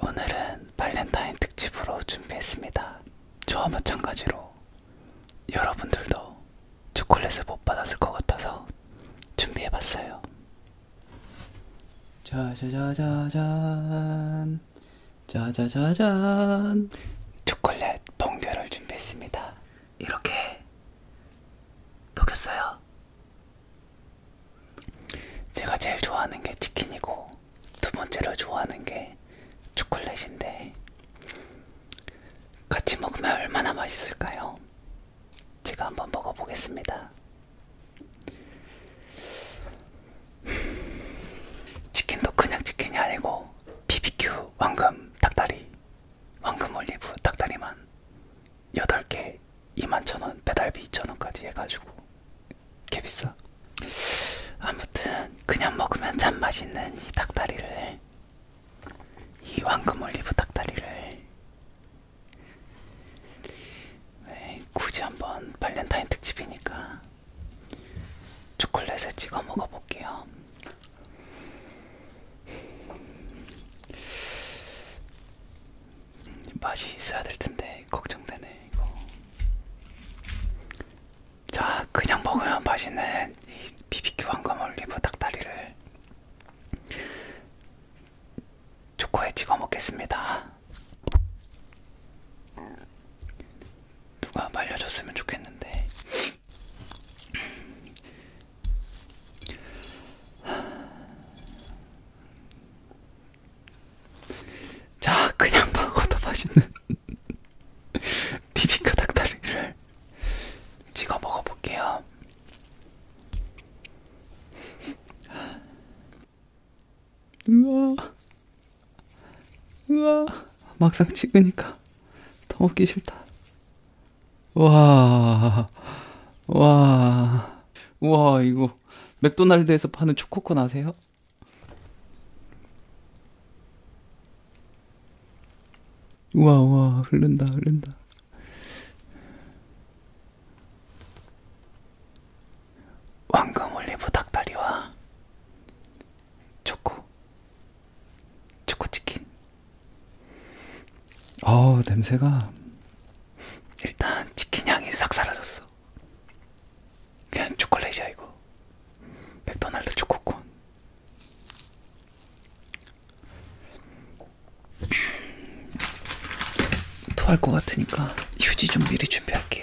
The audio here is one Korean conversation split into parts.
오늘은 발렌타인 특집으로 준비했습니다. 저와 마찬가지로 여러분들도 초콜릿을 못 받았을 것 같아서 준비해봤어요. 짜자자자잔 짜자자잔 초콜릿 봉개를 준비했습니다. 이렇게 녹였어요. 제가 제일 좋아하는 게 치킨이고 두 번째로 좋아하는 게 초콜릿인데 같이 먹으면 얼마나 맛있을까요? 제가 한번 먹어보겠습니다. 치킨도 그냥 치킨이 아니고 BBQ 황금 닭다리, 황금 올리브 닭다리만 8개 21,000원, 배달비 2,000원까지 해가지고 개 비싸. 아무튼 그냥 먹으면 참 맛있는 이 닭다리를 이 황금 올리브 닭다리를 네, 굳이 한번 발렌타인 특집이니까 초콜릿을 찍어 먹어볼게요. 맛이 있어야 될 텐데 걱정되네 이거. 자, 그냥 먹으면 맛있는 이 BBQ 황금 올리브 닭다리를 초코에 찍어 먹겠습니다. 누가 말려줬으면 좋겠는데. 자, 그냥 먹어도 맛있는 비비큐 닭다리를 찍어 먹어볼게요. 우와, 우와, 막상 찍으니까 더 먹기 싫다. 와, 와, 우와, 이거 맥도날드에서 파는 초코콘 아세요? 우와, 우와, 흐른다, 흐른다. 황금 올리브 닭다리와 초코 초코 치킨. 어우 냄새가 일단 치킨 향이 싹 사라졌어. 그냥 초콜릿이야 이거. 맥도날드 초코콘. 토할 것 같으니까 휴지 좀 미리 준비할게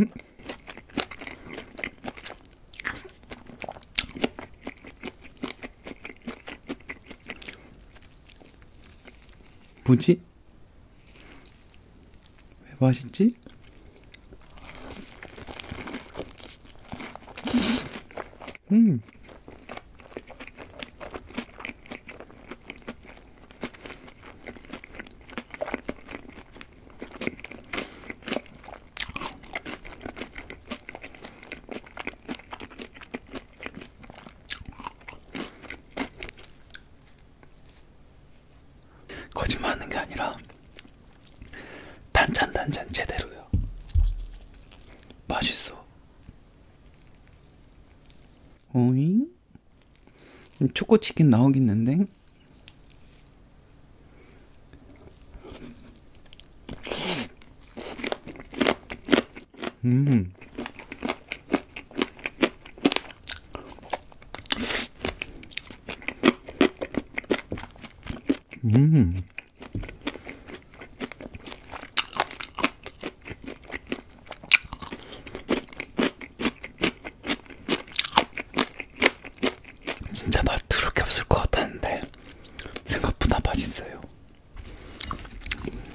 요. 뭐지? 왜 맛있지? 음. 거짓말하는 게 아니라 단짠 단짠 제대로요. 맛있어. 오잉? 초코 치킨 나오겠는데? 음. 음. 진짜 맛 그렇게 없을 것 같았는데 생각보다 맛있어요.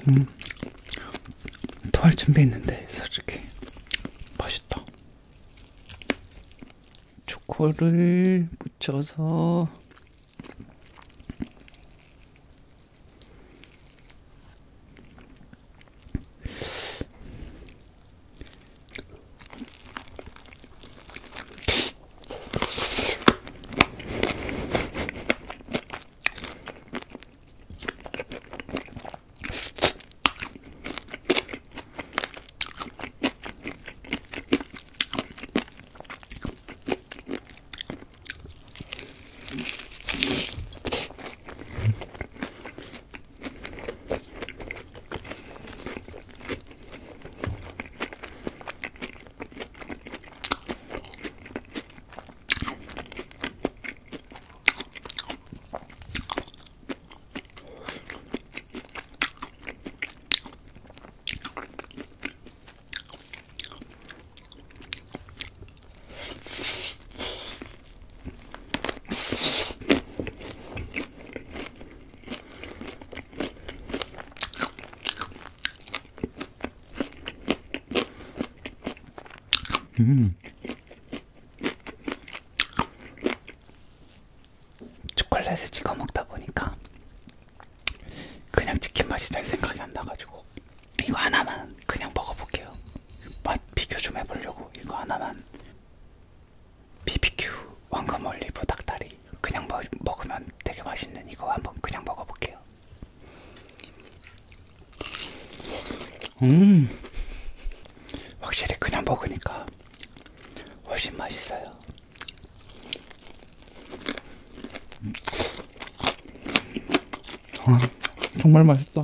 음. 토할 준비했는데 솔직히 맛있다. 초코를 묻혀서 음. 초콜릿을 찍어 먹다 보니까 그냥 치킨 맛이 잘 생각이 안 나가지고 이거 하나만 그냥 먹어볼게요. 맛 비교 좀 해보려고 이거 하나만 BBQ 왕금 올리브 닭다리 그냥 먹, 먹으면 되게 맛있는 이거 한번 그냥 먹어볼게요. 음 확실히 그냥 먹으니까 훨씬 맛있어요. 아, 정말 맛있다.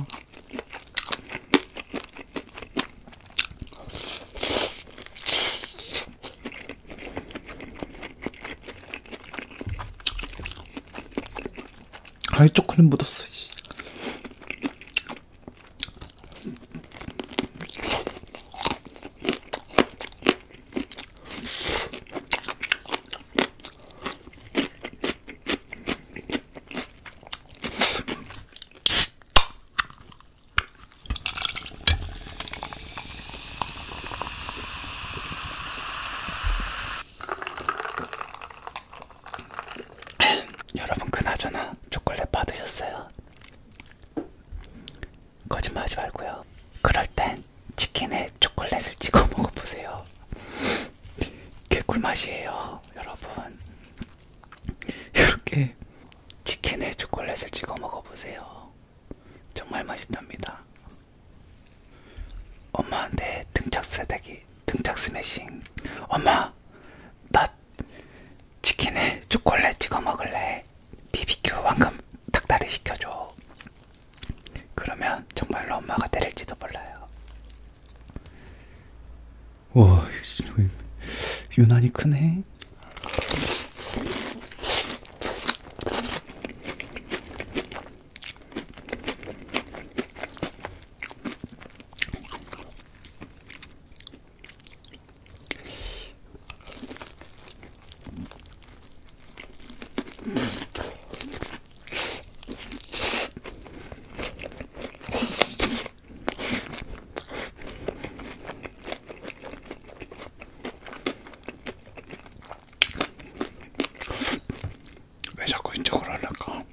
아이 초콜릿 묻었어. 씨. 여러분 그나저나 초콜릿 받으셨어요? 거짓말하지 말고요. 그럴 땐 치킨에 초콜릿을 찍어 먹어보세요. 개꿀 맛이에요, 여러분. 이렇게 초콜릿을 찍어 먹어보세요. 정말 맛있답니다. 엄마한테 등짝 스대기, 등짝 스매싱. 엄마, 나 치킨에 초콜릿 찍어 먹을래. BBQ 황금 닭다리 시켜줘. 그러면 정말로 엄마가 때릴지도 몰라요. 와, 씨, 유난히 크네. 왜 자꾸 이쪽으로 하려까?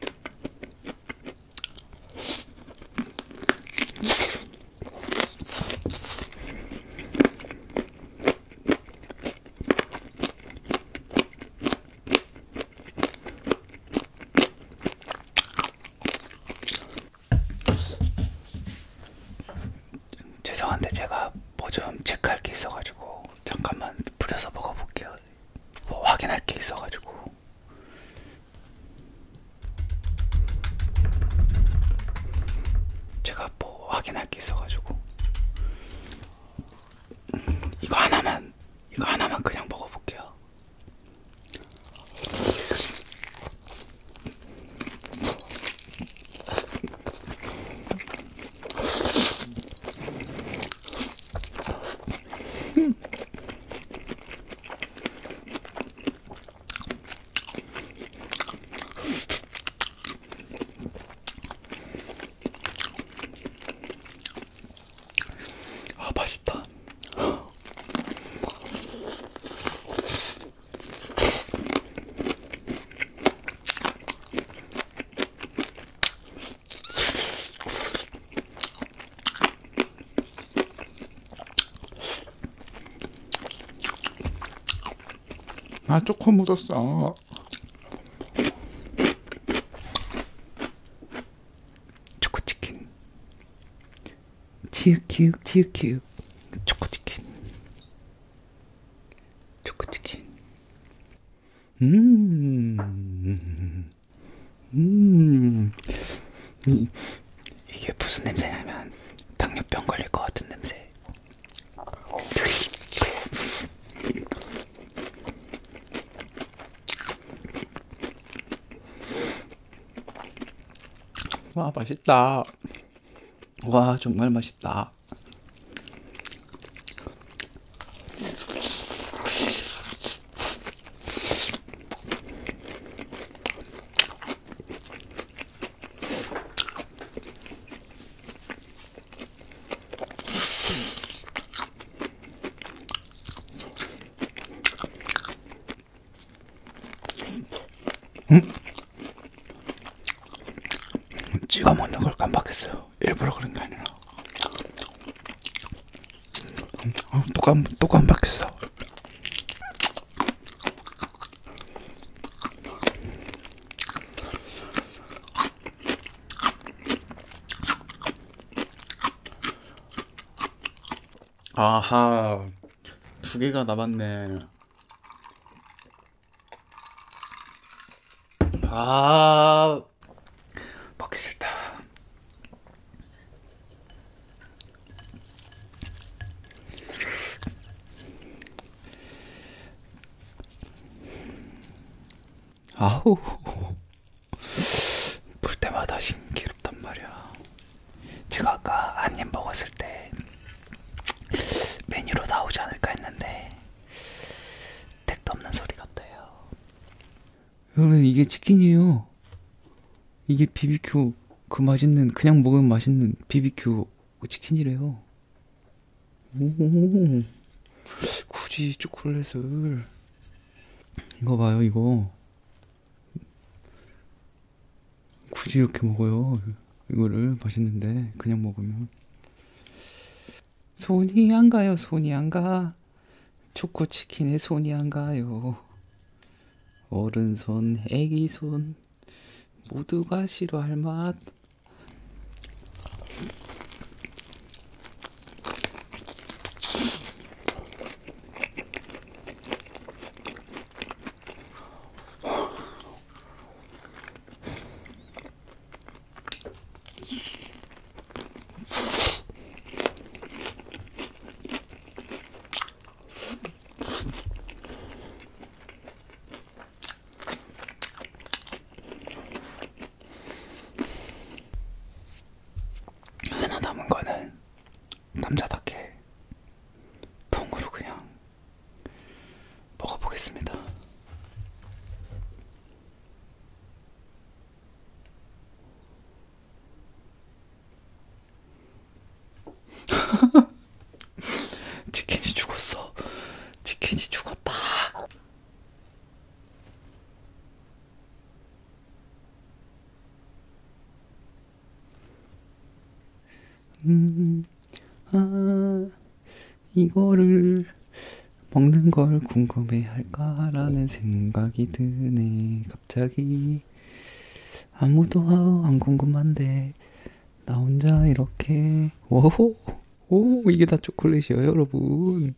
죄송한데 제가 뭐 좀 체크할 게 있어가지고 잠깐만 뿌려서 먹어볼게요. 뭐 확인할 게 있어가지고. 제가 뭐 확인할 게 있어가지고 음, 이거 하나만 이거 하나만 그냥 먹어볼게요. 아 맛있다. 아 초코 묻었어. 초코치킨. 치읓키읔 치읓키읔 초코치킨. 초코치킨. 음, 음, 이, 이게 무슨 냄새냐면 당뇨병 걸릴 것 같은 냄새 와 맛있다. 와 정말 맛있다. 찍어 먹는 걸 깜빡했어요. 일부러 그런 게 아니라. 어, 또, 깜, 또 깜빡했어. 아하 두 개가 남았네 아 먹기 싫다. 아우 볼 때마다 신기롭단 말이야. 제가 아까 한입 먹었을 때 메뉴로 나오지 않을까 했는데 택도 없는 소리 같아요. 여러분 이게 치킨이에요 이게 BBQ 그 맛있는 그냥 먹으면 맛있는 BBQ 치킨이래요 오 굳이 초콜릿을 이거 봐요 이거 굳이 이렇게 먹어요. 이거를 맛있는데 그냥 먹으면. 손이 안 가요 손이 안 가. 초코 치킨에 손이 안 가요. 어른 손, 애기 손 모두가 싫어할 맛. 하나 남은 거는 남자답게 통으로 그냥 먹어보겠습니다. 치킨이 죽었어. 치킨이 죽었다. 음, 아, 이거를 먹는 걸 궁금해 할까라는 생각이 드네. 갑자기 아무도 안 궁금한데 나 혼자 이렇게 오호 오 이게 다 초콜릿이에요, 여러분.